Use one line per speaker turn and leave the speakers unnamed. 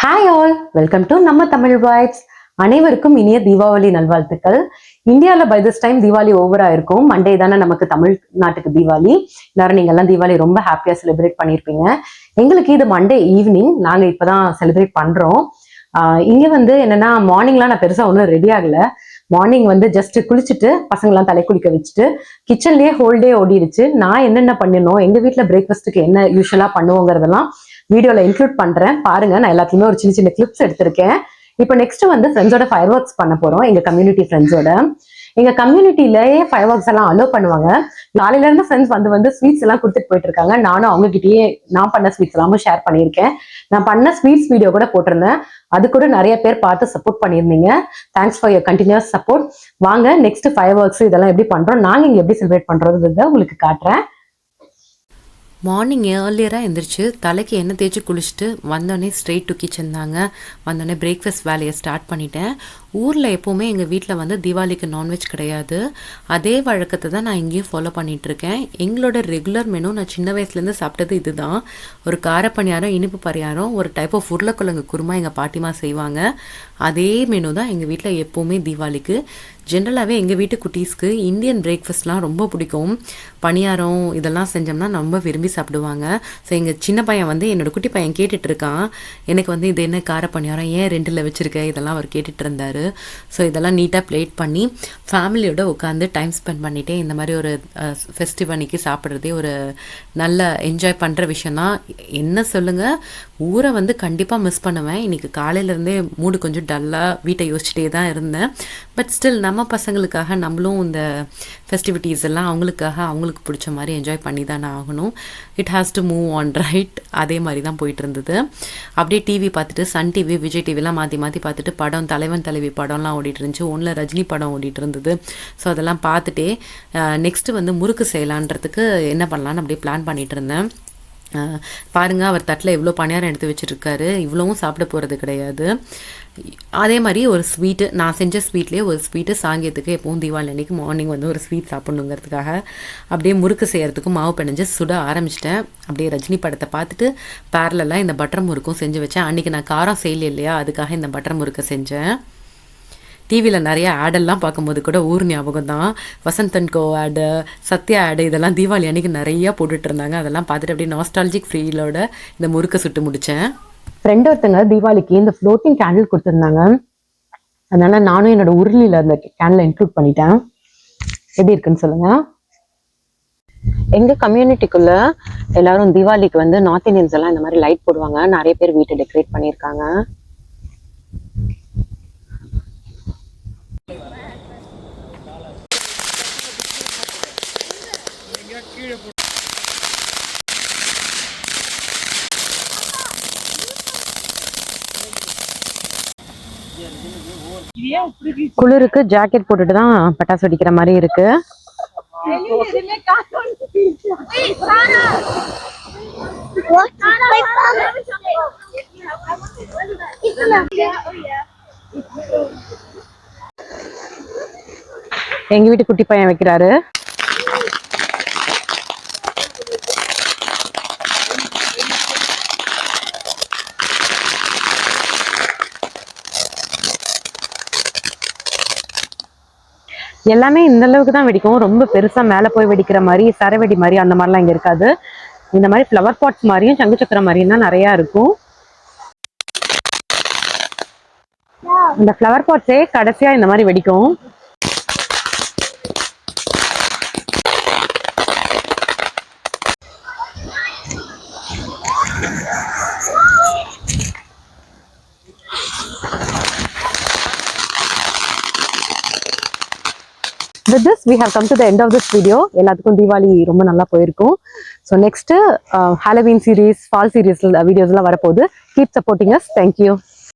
Hi all welcome to நம்ம Tamil voice அனைவருக்கும் இனிய தீபாவளி நல்வாழ்த்துக்கள். இந்தியாவில் பை திஸ் டைம் தீபாவளி ஓவரா இருக்கும். மண்டே தானே நமக்கு தமிழ்நாட்டுக்கு தீபாவளி. எல்லாரும் நீங்கள்லாம் தீபாவளி ரொம்ப ஹாப்பியா செலிப்ரேட் பண்ணியிருப்பீங்க எங்களுக்கு இது மண்டே ஈவினிங் நாங்க இப்பதான் செலிப்ரேட் பண்றோம். ஆஹ் இங்க வந்து என்னன்னா மார்னிங்லாம் நான் பெருசா ஒன்றும் ரெடி ஆகல. மார்னிங் வந்து ஜஸ்ட் குளிச்சுட்டு பசங்களாம் தலை குளிக்க வச்சுட்டு கிச்சன்லயே ஹோல் டே ஓடிடுச்சு. நான் என்னென்ன பண்ணினோம்? எங்க வீட்டில் பிரேக்ஃபாஸ்ட்டுக்கு என்ன யூஸ்வலா பண்ணுவோங்கிறதெல்லாம் வீடியோல இன்க்ளூட் பண்றேன். பாருங்க நான் எல்லாத்தையுமே ஒரு சின்ன சின்ன கிளிப்ஸ் எடுத்திருக்கேன். இப்போ நெக்ஸ்ட் வந்து ஃப்ரெண்ட்ஸோட ஃபயர் ஒர்க்ஸ் பண்ண போறோம். எங்க கம்யூனிட்டி ஃப்ரெண்ட்ஸோட எங்க கம்யூனிட்டிலேயே ஃபயர் ஒர்க்ஸ் எல்லாம் அலோவ் பண்ணுவாங்க? நாளையில இருந்து ஃப்ரெண்ட்ஸ் வந்து வந்து ஸ்வீட்ஸ் எல்லாம் கொடுத்துட்டு போயிட்டு இருக்காங்க. நானும் அவங்ககிட்டயே நான் பண்ண ஸ்வீட்ஸ் எல்லாமே ஷேர் பண்ணியிருக்கேன். நான் பண்ண ஸ்வீட்ஸ் வீடியோ கூட போட்டிருந்தேன். அது கூட நிறைய பேர் பார்த்து சப்போர்ட் பண்ணியிருந்தீங்க. Thanks for your continuous support வாங்க நெக்ஸ்ட் ஃபயர் ஒர்க்ஸ் இதெல்லாம் எப்படி பண்றோம்? நாங்க இங்க எப்படி செலிப்ரேட் பண்றோங்கிறத உங்களுக்கு காட்டுறேன்.
மார்னிங் ஏர்லியராக எந்திரிச்சு தலைக்கு எண்ணெய் தேய்ச்சி குளிச்சுட்டு வந்தோடனே ஸ்ட்ரெயிட் டு கிச்சன் தாங்க. வந்தோடனே பிரேக்ஃபாஸ்ட் வேலையை ஸ்டார்ட் பண்ணிட்டேன். ஊரில் எப்போவுமே எங்கள் வீட்டில் வந்து தீபாவளிக்கு நான்வெஜ் கிடையாது. அதே வழக்கத்தை தான் நான் இங்கேயும் ஃபாலோ பண்ணிகிட்ருக்கேன் எங்களோட ரெகுலர் மெனு நான் சின்ன வயசுலேருந்து சாப்பிட்டது இதுதான். ஒரு காரப்பணியாரம் இனிப்பு பணியாரம் ஒரு டைப் ஆஃப் உருளைக்கிழங்கு குருமா எங்கள் பாட்டிமா செய்வாங்க. அதே மெனு தான் எங்கள் வீட்டில் எப்போவுமே தீபாவளிக்கு. ஜென்ரலாகவே எங்கள் வீட்டு குட்டீஸ்க்கு இந்தியன் பிரேக்ஃபாஸ்ட்லாம் ரொம்ப பிடிக்கும். பணியாரம் இதெல்லாம் செஞ்சோம்னா ரொம்ப விரும்பி சாப்பிடுவாங்க. ஸோ எங்கள் சின்ன பையன் வந்து என்னோடய குட்டி பையன் கேட்டுட்ருக்கான் எனக்கு வந்து இது என்ன கார பணியாரம் ஏன் ரெண்டில் வச்சுருக்க? இதெல்லாம் அவர் கேட்டுட்டு இருந்தார். ஸோ இதெல்லாம் நீட்டாக பிளேட் பண்ணி ஃபேமிலியோட உட்காந்து டைம் ஸ்பெண்ட் பண்ணிகிட்டே இந்த மாதிரி ஒரு ஃபெஸ்டிவ் அன்னைக்கு சாப்பிட்றதே ஒரு நல்ல என்ஜாய் பண்ணுற விஷயம் தான் என்ன சொல்லுங்கள் ஊரை வந்து கண்டிப்பாக மிஸ் பண்ணுவேன். இன்னைக்கு காலையிலேருந்தே மூடு கொஞ்சம் டல்லாக வீட்டை யோசிச்சுட்டே தான் இருந்தேன். பட் ஸ்டில் நம்ம பசங்களுக்காக நம்மளும் இந்த ஃபெஸ்டிவிட்டிஸ் எல்லாம் அவங்களுக்காக அவங்களுக்கு பிடிச்ச மாதிரி என்ஜாய் பண்ணி தானே ஆகணும். It has to move on right அதே மாதிரி தான் போயிட்டு இருந்தது அப்படியே டிவி பார்த்துட்டு சன் டிவி விஜய் டிவிலாம் மாற்றி மாற்றி பார்த்துட்டு படம் தலைவன் தலைவி படம்லாம் ஓடிட்டு இருந்துச்சு. ஒன்றில் ரஜினி படம் ஓடிட்டு இருந்தது ஸோ அதெல்லாம் பார்த்துட்டே நெக்ஸ்ட்டு வந்து முறுக்கு செய்யலான்றதுக்கு என்ன பண்ணலான்னு அப்படியே பிளான் பண்ணிகிட்டு இருந்தேன் பாருங்கள் பாருங்க அவர் தட்டில் எவ்வளோ பணியாரம் எடுத்து வச்சுருக்காரு. இவ்வளவும் சாப்பிட போகிறது கிடையாது. அதே மாதிரி ஒரு ஸ்வீட்டு நான் செஞ்ச ஸ்வீட்லேயே ஒரு ஸ்வீட்டு சாங்கியத்துக்கு எப்பவும் தீபாவளி அன்னைக்கு மார்னிங் வந்து ஒரு ஸ்வீட் சாப்பிட்ணுங்கிறதுக்காக அப்படியே முறுக்கு செய்கிறதுக்கும் மாவு பிணைஞ்சு சுட ஆரம்பிச்சிட்டேன். அப்படியே ரஜினி படத்தை பார்த்துட்டு பேரலெல்லாம் இந்த பட்டர் முறுக்கும் செஞ்சு வச்சேன். அன்றைக்கி நான் காரம் செய்யல இல்லையா? அதுக்காக இந்த பட்டர் முறுக்கை செஞ்சேன். டிவியில் நிறைய ஆடெல்லாம் பார்க்கும்போது கூட ஊர் ஞாபகம் தான் வசந்த் அண்ட் கோ ஆடு சத்யா ஆடு இதெல்லாம் தீபாவளி அன்னைக்கு நிறையா போட்டுட்டு இருந்தாங்க. அதெல்லாம் பார்த்துட்டு அப்படியே நாஸ்டாலஜிக் ஃபீலோட இந்த முறுக்கை சுட்டு முடித்தேன்
ஃப்ரெண்ட் ஒருத்தங்க தீபாவளிக்கு இந்த ஃப்ளோட்டிங் கேண்டில் கொடுத்துருந்தாங்க. அதனால நானும் என்னோட உருளியில் அந்த கேண்டில் இன்க்ளூட் பண்ணிட்டேன். எப்படி இருக்குன்னு சொல்லுங்க. எங்க கம்யூனிட்டிக்குள்ள எல்லாரும் தீபாவளிக்கு வந்து நார்த் இந்தியன்ஸ் எல்லாம் இந்த மாதிரி லைட் போடுவாங்க. நிறைய பேர் வீட்டை டெக்கரேட் பண்ணியிருக்காங்க. குளிருக்கு ஜாக்கெட் போட்டுட்டு தான் பட்டாசு வெடிக்கிற மாதிரி இருக்கு. எங்க வீட்டு குட்டி பையன் வைக்கிறாரு. எல்லாமே இந்த அளவுக்கு தான் வெடிக்கும். ரொம்ப பெருசா மேல போய் வெடிக்கிற மாதிரி சரவெடி மாதிரி அந்த மாதிரிலாம் இங்க இருக்காது. இந்த மாதிரி ஃப்ளவர் பாட்ஸ் மாதிரியும் சங்கு சக்கரம் மாதிரியும் தான் நிறைய இருக்கும். இந்த ஃப்ளவர் பாட்ஸே கடைசியா இந்த மாதிரி வெடிக்கும். With this we have come to the end of this video எல்லாத்துக்கும் தீபாவளி ரொம்ப நல்லா போயிருக்கும். So next Halloween series fall series வீடியோஸ்லாம் வரப்போகுது. Keep supporting us thank you